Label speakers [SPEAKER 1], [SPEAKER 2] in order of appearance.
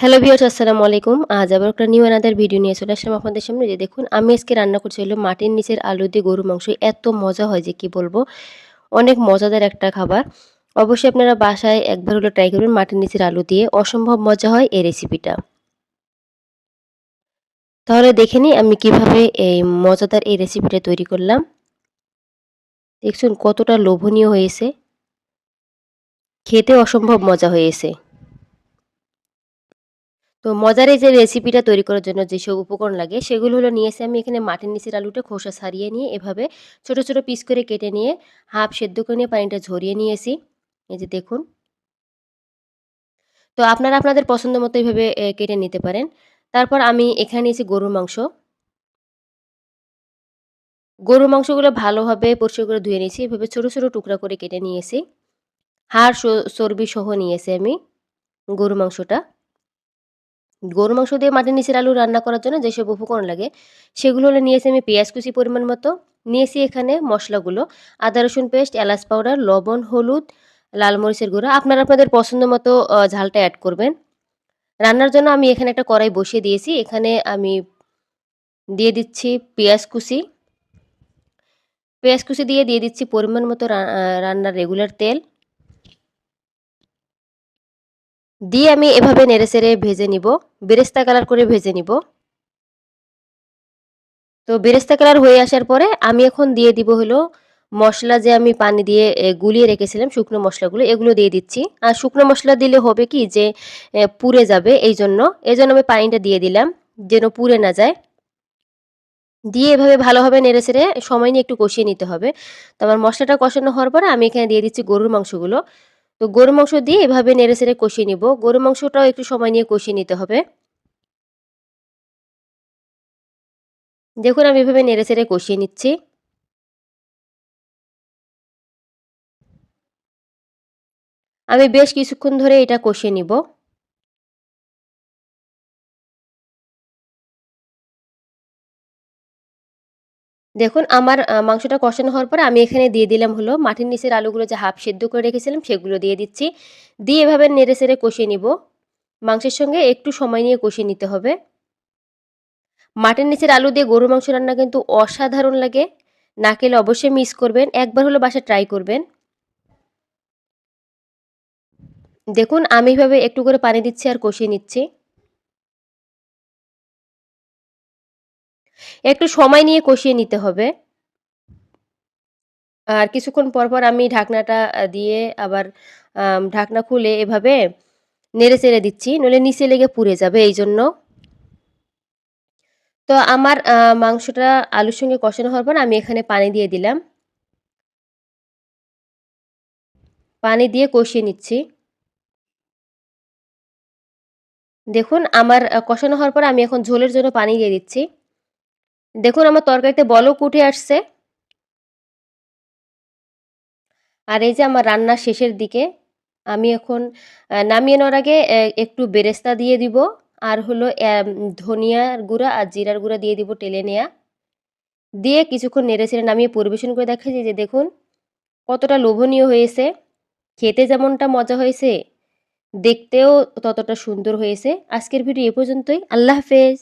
[SPEAKER 1] Hello viewers আসসালামু আলাইকুম। আজ আবার একটা নিউ অ্যানাদার ভিডিও নিয়ে চলে আসলাম আপনাদের সামনে। যে দেখুন, আমি আজকে রান্না করছি হলো মাটির নিচের আলু দিয়ে গরু মাংস। এত মজা হয় যে কি বলব? অনেক মজাদার একটা খাবার। অবশ্যই আপনারা বাসায় একবার হলো ট্রাই করবেন মাটির নিচের আলু দিয়ে। অসম্ভব মজা হয় এই রেসিপিটা তাহলে দেখে নিই আমি কীভাবে এই মজাদার এই রেসিপিটা তৈরি করলাম। দেখছুন কতটা লোভনীয় হয়েছে। খেতে অসম্ভব মজা হয়েছে। তো মজার এই যে রেসিপিটা তৈরি করার জন্য যেসব উপকরণ লাগে, সেগুলো হলো নিয়েছি আমি এখানে মাটির নিচের আলুটা খোসা ছাড়িয়ে নিয়ে এভাবে ছোট ছোট পিস করে কেটে নিয়ে হাফ সেদ্ধ করে নিয়ে পানিটা ঝরিয়ে নিয়েছি এই যে দেখুন। তো আপনারা আপনাদের পছন্দ মতো এইভাবে কেটে নিতে পারেন। তারপর আমি এখানে নিয়েছি গরুর মাংস। গরুর মাংসগুলো ভালোভাবে পরিষ্কার করে ধুয়ে নিয়েছি, এভাবে ছোট ছোট টুকরা করে কেটে নিয়েছি হাড় চর্বি সহ নিয়েছি আমি গরু মাংসটা। গরু মাংস দিয়ে মাটির নিচের আলু রান্না করার জন্য যেসব উপকরণ লাগে, সেগুলো হলে নিয়েছি আমি পেঁয়াজ কুচি পরিমাণ মতো। নিয়েছি এখানে মশলাগুলো, আদা, রসুন পেস্ট, এলাচ পাউডার, লবণ, হলুদ, লাল মরিচের গুঁড়ো। আপনারা আপনাদের পছন্দ মতো ঝালটা অ্যাড করবেন। রান্নার জন্য আমি এখানে একটা কড়াই বসিয়ে দিয়েছি। এখানে আমি দিয়ে দিচ্ছি পেঁয়াজ কুচি। পেঁয়াজ কুচি দিয়ে দিয়ে দিচ্ছি পরিমাণ মতো রান্নার রেগুলার তেল। দিয়ে আমি এভাবে নেড়ে চেড়ে ভেজে নিব। বেরেস্তা কালার করে ভেজে নিব। তো বেরেস্তা কালার হয়ে আসার পরে আমি এখন দিয়ে দিব হলো মশলা যে আমি পানি দিয়ে গুলিয়ে রেখেছিলাম শুকনো মশলাগুলো, এগুলো দিয়ে দিচ্ছি। আর শুকনো মশলা দিলে হবে কি যে পুড়ে যাবে এই জন্য এই জন্য আমি পানিটা দিয়ে দিলাম যেন পুড়ে না যায়। দিয়ে এভাবে ভালোভাবে নেড়ে ছেড়ে সময় নিয়ে একটু কষিয়ে নিতে হবে। তো আমার মশলাটা কষানো হওয়ার পরে আমি এখানে দিয়ে দিচ্ছি গরুর মাংসগুলো। তো গরু মাংস দিয়ে এভাবে নেড়ে সেড়ে কষিয়ে নিব। গরু মাংসটাও একটু সময় নিয়ে কষিয়ে নিতে হবে। দেখুন, আমি এভাবে নেড়ে সেড়ে কষিয়ে নিচ্ছি। আমি বেশ কিছুক্ষণ ধরে এটা কষিয়ে নিব। দেখুন, আমার মাংসটা কষানো হওয়ার পরে আমি এখানে দিয়ে দিলাম হলো মাটির নিচের আলুগুলো যে হাফ সেদ্ধ করে রেখেছিলাম সেগুলো দিয়ে দিচ্ছি। দিয়ে এভাবে নেড়ে সেড়ে কষিয়ে নিব। মাংসের সঙ্গে একটু সময় নিয়ে কষিয়ে নিতে হবে। মাটির নিচের আলু দিয়ে গরু মাংস রান্না কিন্তু অসাধারণ লাগে। না খেলে অবশ্যই মিস করবেন। একবার হলো বাসা ট্রাই করবেন। দেখুন, আমি এভাবে একটু করে পানি দিচ্ছি আর কষিয়ে নিচ্ছি। একটু সময় নিয়ে কষিয়ে নিতে হবে। আর কিছুক্ষণ পর পর আমি ঢাকনাটা দিয়ে আবার ঢাকনা খুলে এভাবে নেড়ে চেড়ে দিচ্ছি, নইলে নিচে লেগে পুড়ে যাবে এই জন্য তো আমার মাংসটা আলুর সঙ্গে কষানো হওয়ার পর আমি এখানে পানি দিয়ে দিলাম। পানি দিয়ে কষিয়ে নিচ্ছি। দেখুন, আমার কষানো হওয়ার পর আমি এখন ঝোলের জন্য পানি দিয়ে দিচ্ছি। দেখুন, আমার তরকারিতে বলক উঠে আসছে। আর এই যে আমার রান্নার শেষের দিকে, আমি এখন নামিয়ে নেওয়ার আগে একটু বেরেস্তা দিয়ে দিব। আর হলো ধনিয়ার গুঁড়া আর জিরার গুঁড়া দিয়ে দিব টেলে নেয়া। দিয়ে কিছুক্ষণ নেড়ে ছেড়ে নামিয়ে পরিবেশন করে দেখা যে দেখুন, কতটা লোভনীয় হয়েছে। খেতে যেমনটা মজা হয়েছে, দেখতেও ততটা সুন্দর হয়েছে। আজকের ভিডিও এ পর্যন্তই। আল্লাহ হাফেজ।